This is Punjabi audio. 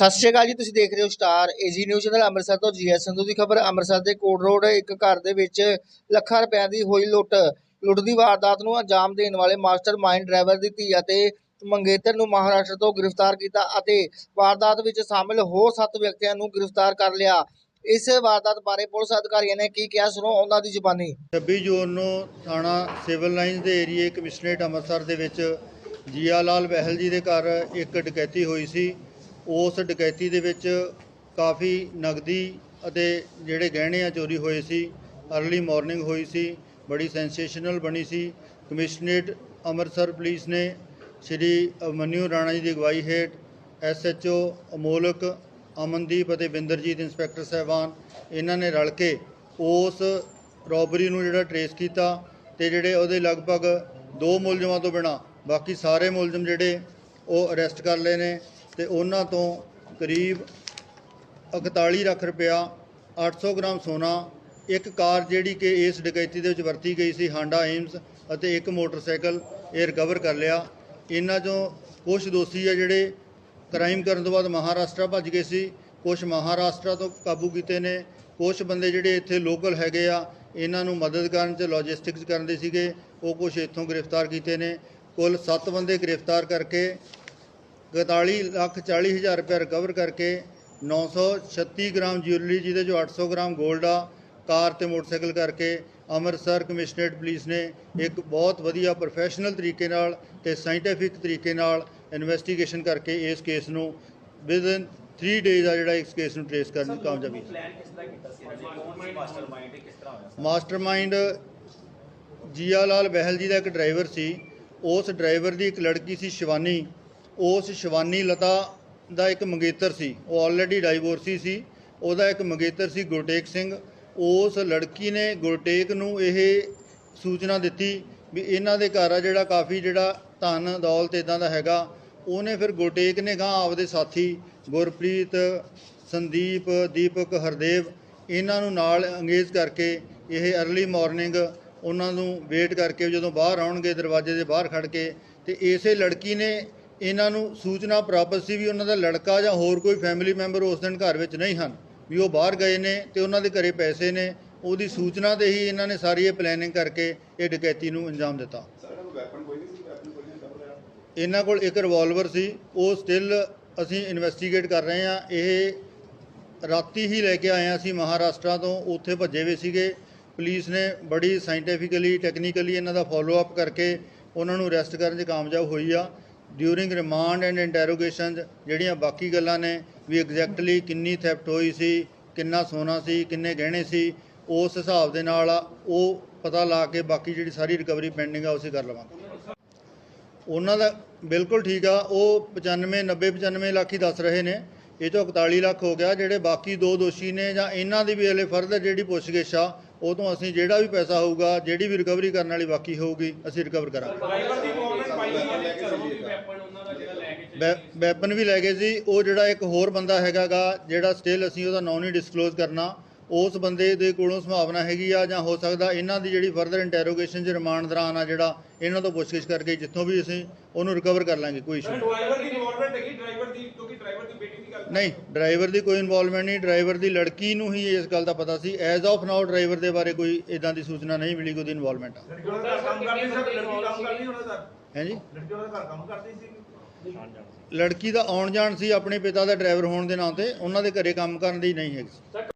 ਸਤਿ ਸ਼੍ਰੀ ਅਕਾਲ ਜੀ, ਤੁਸੀਂ ਦੇਖ ਰਹੇ ਹੋ star AG news channel Amritsar ਤੋਂ ਜੀਐਸ ਸੰਧੂ ਦੀ ਖਬਰ। ਅੰਮ੍ਰਿਤਸਰ ਦੇ ਕੋਟ ਰੋਡ ਇੱਕ ਘਰ ਦੇ ਵਿੱਚ ਲੱਖਾਂ ਰੁਪਏ ਦੀ ਹੋਈ ਲੁੱਟ। ਲੁੱਟ ਦੀ ਵਾਰਦਾਤ ਨੂੰ ਅੰਜਾਮ ਦੇਣ ਵਾਲੇ ਮਾਸਟਰ ਡਰਾਈਵਰ ਦੀ ਧੀ ਅਤੇ ਮੰਗੇਤਰ ਨੂੰ ਮਹਾਰਾਸ਼ਟਰ ਤੋਂ ਗ੍ਰਿਫਤਾਰ ਕੀਤਾ ਅਤੇ ਵਾਰਦਾਤ ਵਿੱਚ ਸ਼ਾਮਿਲ ਹੋਰ ਸੱਤ ਵਿਅਕਤੀਆਂ ਨੂੰ ਗ੍ਰਿਫਤਾਰ ਕਰ ਲਿਆ। ਇਸ ਵਾਰਦਾਤ ਬਾਰੇ ਪੁਲਿਸ ਅਧਿਕਾਰੀਆਂ ਨੇ ਕੀ ਕਿਹਾ, ਸੁਣੋ ਉਹਨਾਂ ਦੀ ਜ਼ੁਬਾਨੀ। 26 ਜੂਨ ਨੂੰ ਥਾਣਾ ਸਿਵਲ ਲਾਈਨਸ ਦੇ ਏਰੀਏ ਕਮਿਸ਼ਨਰੇਟ ਅੰਮ੍ਰਿਤਸਰ ਦੇ ਵਿੱਚ ਜੀਆ ਲਾਲ ਬਹਿਲ ਜੀ ਦੇ ਘਰ ਇੱਕ ਡਕੈਤੀ ਹੋਈ ਸੀ। ਉਸ ਡਕੈਤੀ ਦੇ ਵਿੱਚ ਕਾਫੀ ਨਗਦੀ ਅਤੇ ਜਿਹੜੇ ਗਹਿਣੇ ਆ ਚੋਰੀ ਹੋਏ ਸੀ, ਅਰਲੀ ਮਾਰਨਿੰਗ ਹੋਈ ਸੀ, ਬੜੀ ਸੈਂਸੇਸ਼ਨਲ ਬਣੀ ਸੀ। ਕਮਿਸ਼ਨਰੇਟ ਅੰਮ੍ਰਿਤਸਰ ਪੁਲਿਸ ਨੇ ਸ਼੍ਰੀ ਅਮਨਿਊ ਰਾਣਾ ਜੀ ਦੀ ਅਗਵਾਈ ਹੇਠ ਐਸਐਚਓ ਅਮੋਲਕ, ਅਮਨਦੀਪ ਅਤੇ ਬਿੰਦਰਜੀਤ ਇੰਸਪੈਕਟਰ ਸਾਹਿਬਾਨ ਇਹਨਾਂ ਨੇ ਰਲ ਕੇ ਉਸ ਰੋਬਰੀ ਨੂੰ ਜਿਹੜਾ ਟਰੇਸ ਕੀਤਾ ਤੇ ਜਿਹੜੇ ਉਹਦੇ ਲਗਭਗ ਦੋ ਮੁਲਜ਼ਮਾਂ ਤੋਂ ਬਿਨਾ ਬਾਕੀ ਸਾਰੇ ਮੁਲਜ਼ਮ ਜਿਹੜੇ ਉਹ ਅਰੈਸਟ ਕਰ ਲਏ ਨੇ। ਤੇ ਉਹਨਾਂ ਤੋਂ ਕਰੀਬ 41 ਲੱਖ ਰੁਪਇਆ 800 ਗ੍ਰਾਮ ਸੋਨਾ, ਇੱਕ ਕਾਰ ਜਿਹੜੀ ਕਿ ਇਸ ਡਕੈਤੀ ਦੇ ਵਿੱਚ ਵਰਤੀ ਗਈ ਸੀ ਹਾਂਡਾ ਏਮਸ ਅਤੇ ਇੱਕ ਮੋਟਰਸਾਈਕਲ ਇਹ ਰਿਕਵਰ ਕਰ ਲਿਆ। ਇਹਨਾਂ ਚੋਂ ਕੁਝ ਦੋਸ਼ੀ ਆ ਜਿਹੜੇ ਕ੍ਰਾਈਮ ਕਰਨ ਤੋਂ ਬਾਅਦ ਮਹਾਰਾਸ਼ਟਰ ਭੱਜ ਗਏ ਸੀ ਕੁਝ ਮਹਾਰਾਸ਼ਟਰ ਤੋਂ ਕਾਬੂ ਕੀਤੇ ਨੇ ਕੁਝ ਬੰਦੇ ਜਿਹੜੇ ਇੱਥੇ ਲੋਕਲ ਹੈਗੇ ਆ, ਇਹਨਾਂ ਨੂੰ ਮਦਦ ਕਰਨ ਚ ਲੌਜਿਸਟਿਕਸ ਕਰਨ ਦੇ ਸੀਗੇ, ਉਹ ਕੁਝ ਇੱਥੋਂ ਗ੍ਰਿਫਤਾਰ ਕੀਤੇ ਨੇ। ਕੁੱਲ 7 ਬੰਦੇ ਗ੍ਰਿਫਤਾਰ ਕਰਕੇ 41 ਲੱਖ 40 ਹਜ਼ਾਰ ਰੁਪਏ ਰਿਕਵਰ ਕਰਕੇ 936 ਗ੍ਰਾਮ ਜਿਊਲਰੀ ਜਿਹਦੇ ਚੋਂ 800 ਗ੍ਰਾਮ 골ਡ ਆ ਕਾਰ ਤੇ ਮੋਟਰਸਾਈਕਲ ਕਰਕੇ ਅੰਮ੍ਰਿਤਸਰ ਕਮਿਸ਼ਨਰੇਟ ਪੁਲਿਸ ਨੇ ਇੱਕ ਬਹੁਤ ਵਧੀਆ ਪ੍ਰੋਫੈਸ਼ਨਲ ਤਰੀਕੇ ਨਾਲ ਤੇ ਸਾਇੰਟੀਫਿਕ ਤਰੀਕੇ ਨਾਲ ਇਨਵੈਸਟੀਗੇਸ਼ਨ ਕਰਕੇ ਇਸ ਕੇਸ ਨੂੰ ਵਿਦਨ 3 ਡੇਜ਼ ਆ ਜਿਹੜਾ ਇਸ ਕੇਸ ਨੂੰ ਟ੍ਰੇਸ ਕਰਨ ਦੀ ਕਾਮਯਾਬੀ ਮਾਸਟਰਮਾਈਂਡ ਜੀਆ ਲਾਲ ਬਹਿਲ ਜੀ ਦਾ ਇੱਕ ਡਰਾਈਵਰ ਸੀ। ਉਸ ਡਰਾਈਵਰ ਦੀ ਇੱਕ ਲੜਕੀ ਸੀ ਸ਼ਿਵਾਨੀ। ਉਸ ਸ਼ਿਵਾਨੀ ਲਤਾ ਦਾ ਇੱਕ ਮੰਗੇਤਰ ਸੀ, ਉਹ ਆਲਰੇਡੀ ਡਾਈਵੋਰਸੀ ਸੀ, ਉਹਦਾ ਇੱਕ ਮੰਗੇਤਰ ਸੀ ਗੁਰਟੇਕ ਸਿੰਘ। ਉਸ ਲੜਕੀ ਨੇ ਗੁਰਟੇਕ ਨੂੰ ਇਹ ਸੂਚਨਾ ਦਿੱਤੀ ਵੀ ਇਹਨਾਂ ਦੇ ਘਰ ਆ ਜਿਹੜਾ ਕਾਫੀ ਜਿਹੜਾ ਧਨ ਦੌਲਤ ਇਦਾਂ ਦਾ ਹੈਗਾ। ਉਹਨੇ ਫਿਰ ਗੁਰਟੇਕ ਨੇ ਗਾਂ ਆਪਦੇ ਸਾਥੀ ਗੁਰਪ੍ਰੀਤ, ਸੰਦੀਪ, ਦੀਪਕ, ਹਰਦੇਵ, ਇਹਨਾਂ ਨੂੰ ਨਾਲ ਅੰਗੇਜ ਕਰਕੇ ਇਹ ਅਰਲੀ ਮਾਰਨਿੰਗ ਉਹਨਾਂ ਨੂੰ ਵੇਟ ਕਰਕੇ ਜਦੋਂ ਬਾਹਰ ਆਉਣਗੇ, ਦਰਵਾਜ਼ੇ ਦੇ ਬਾਹਰ ਖੜ ਕੇ ਤੇ ਇਸੇ ਲੜਕੀ ਨੇ ਇਹਨਾਂ ਨੂੰ ਸੂਚਨਾ ਪ੍ਰਾਪਤ ਸੀ ਵੀ ਉਹਨਾਂ ਦਾ ਲੜਕਾ ਜਾਂ ਹੋਰ ਕੋਈ ਫੈਮਿਲੀ ਮੈਂਬਰ ਉਸ ਦਿਨ ਘਰ ਵਿੱਚ ਨਹੀਂ ਹਨ ਵੀ ਉਹ ਬਾਹਰ ਗਏ ਨੇ ਤੇ ਉਹਨਾਂ ਦੇ ਘਰੇ ਪੈਸੇ ਨੇ ਉਹਦੀ ਸੂਚਨਾ ਤੇ ਹੀ ਇਹਨਾਂ ਨੇ ਸਾਰੀ ਇਹ ਪਲੈਨਿੰਗ ਕਰਕੇ ਇਹ ਡਕੈਤੀ ਨੂੰ ਅੰਜਾਮ ਦਿੱਤਾ। ਇਹਨਾਂ ਕੋਲ ਇੱਕ ਰਿਵਾਲਵਰ ਸੀ ਉਹ ਸਟਿਲ ਅਸੀਂ ਇਨਵੈਸਟੀਗੇਟ ਕਰ ਰਹੇ ਹਾਂ। ਇਹ ਰਾਤੀ ਹੀ ਲੈ ਕੇ ਆਏ ਹਾਂ ਅਸੀਂ ਮਹਾਰਾਸ਼ਟਰ ਤੋਂ ਉੱਥੇ ਭੱਜੇ ਹੋਏ ਸੀਗੇ। ਪੁਲਿਸ ਨੇ ਬੜੀ ਸਾਇੰਟੀਫਿਕਲੀ ਟੈਕਨੀਕਲੀ ਇਹਨਾਂ ਦਾ ਫਾਲੋ ਅਪ ਕਰਕੇ ਉਹਨਾਂ ਨੂੰ ਅਰੈਸਟ ਕਰਨ 'ਚ ਕਾਮਯਾਬ ਹੋਈ ਆ। ਡਿਊਰਿੰਗ ਰਿਮਾਂਡ ਐਂਡ ਇੰਟਰੋਗੇਸ਼ਨ ਜਿਹੜੀਆਂ ਬਾਕੀ ਗੱਲਾਂ ਨੇ, ਵੀ ਐਗਜ਼ੈਕਟਲੀ ਕਿੰਨੀ ਥੈਫਟ ਹੋਈ ਸੀ, ਕਿੰਨਾ ਸੋਨਾ ਸੀ, ਕਿੰਨੇ ਗਹਿਣੇ ਸੀ, ਉਸ ਹਿਸਾਬ ਦੇ ਨਾਲ ਉਹ ਪਤਾ ਲਾ ਕੇ ਬਾਕੀ ਜਿਹੜੀ ਸਾਰੀ ਰਿਕਵਰੀ ਪੈਂਡਿੰਗ ਆ, ਉਸੇ ਕਰ ਲਵਾਂਗੇ। ਉਹਨਾਂ ਦਾ ਬਿਲਕੁਲ ਠੀਕ ਆ, ਉਹ 95 90 95 ਲੱਖ ਹੀ ਦੱਸ ਰਹੇ ਨੇ। ਇਹ ਤੋਂ 41 ਲੱਖ ਹੋ ਗਿਆ, ਜਿਹੜੇ ਬਾਕੀ ਦੋ ਦੋਸ਼ੀ ਨੇ ਜਾਂ ਇਹਨਾਂ ਦੀ ਵੀ ਹਲੇ ਫਰਦਰ ਜਿਹੜੀ ਪੁੱਛਗਿੱਛ ਆ, ਉਹ ਤੋਂ ਅਸੀਂ ਜਿਹੜਾ ਵੀ ਪੈਸਾ ਹੋਊਗਾ, ਜਿਹੜੀ ਵੀ ਰਿਕਵਰੀ ਕਰਨ ਵਾਲੀ ਬਾਕੀ ਹੋਊਗੀ, ਅਸੀਂ ਰਿਕਵਰ ਕਰਾਂਗੇ। ਵੈਪਨ ਵੀ ਲੈ ਗਏ ਸੀ। ਉਹ ਜਿਹੜਾ ਇੱਕ ਹੋਰ ਬੰਦਾ ਹੈਗਾਗਾ ਜਿਹੜਾ ਸਟਿਲ ਅਸੀਂ ਉਹਦਾ ਨਾਂ ਨਹੀਂ ਡਿਸਕਲੋਜ਼ ਕਰਨਾ ਉਸ ਬੰਦੇ ਦੇ ਕੋਲੋਂ ਸੰਭਾਵਨਾ ਹੈਗੀ ਆ ਜਾਂ ਹੋ ਸਕਦਾ ਇਹਨਾਂ ਦੀ ਜਿਹੜੀ ਫਰਦਰ ਇੰਟਰੋਗੇਸ਼ਨ 'ਚ ਰਿਮਾਂਡ ਦੌਰਾਨ ਆ ਜਿਹੜਾ ਇਹਨਾਂ ਤੋਂ ਪੁੱਛਗਿੱਛ ਕਰਕੇ ਜਿੱਥੋਂ ਵੀ ਅਸੀਂ ਉਹਨੂੰ ਰਿਕਵਰ ਕਰ ਲਾਂਗੇ ਕੋਈ ਇਸ਼ੂ ਨਹੀਂ। ਡਰਾਈਵਰ ਦੀ ਇਨਵੋਲਵਮੈਂਟ ਹੈਗੀ ਡਰਾਈਵਰ ਦੀ ਕਿਉਂਕਿ ਡਰਾਈਵਰ ਦੀ ਬੇਟੀ ਦੀ ਗੱਲ ਨਹੀਂ ਡਰਾਈਵਰ ਦੀ ਕੋਈ ਇਨਵੋਲਵਮੈਂਟ ਨਹੀਂ ਡਰਾਈਵਰ ਦੀ ਲੜਕੀ ਨੂੰ ਹੀ ਇਸ ਗੱਲ ਦਾ ਪਤਾ ਸੀ। ਐਜ਼ ਆਫ ਨਾਓ ਡਰਾਈਵਰ ਦੇ ਬਾਰੇ ਕੋਈ ਇਦਾਂ ਦੀ ਸੂਚਨਾ ਨਹੀਂ ਮਿਲੀ ਕਿ ਉਹਦੀ ਇਨਵੋਲਵਮੈਂਟ ਆ। ਲੜਕੀ ਉਹਦਾ ਘਰ ਕੰਮ ਕਰਦੀ ਸੀ ਲੜਕੀ ਕੰਮ ਕਰਦੀ ਉਹਨਾਂ ਦਾ ਹੈ ਜੀ? ਲੜਕੀ ਉਹਦਾ ਘਰ ਕੰਮ ਕਰਦੀ ਸੀ। ਲੜਕੀ ਦਾ ਆਉਣ ਜਾਣ ਸੀ ਆਪਣੇ ਪਿਤਾ ਦਾ ਡਰਾਈਵਰ ਹੋਣ ਦੇ ਨਾਂ ਤੇ, ਉਹਨਾਂ ਦੇ ਘਰੇ ਕੰਮ ਕਰਨ ਦੀ ਨਹੀਂ ਹੈਗੀ ਸੀ।